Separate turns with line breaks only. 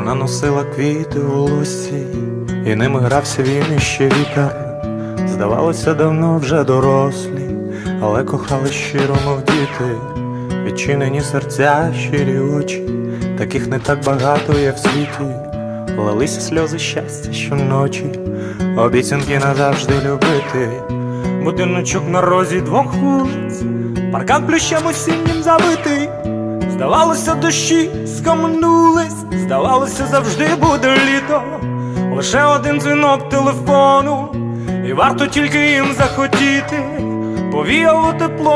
носила квіти у лусі, і ними грався він іще вітер. Здавалося, давно вже дорослі, але кохали щиро, мов діти, відчинені серця, щирі очі, таких не так багато є в світі, лилися сльози щастя щоночі, обіцянки назавжди любити, будиночок на розі двох вулиць, паркан плющем осіннім забитий. Здавалося, дощі скомнулись, здавалося, завжди буде літо. Лише один дзвінок телефону, і варто тільки їм захотіти, повіяло тепло.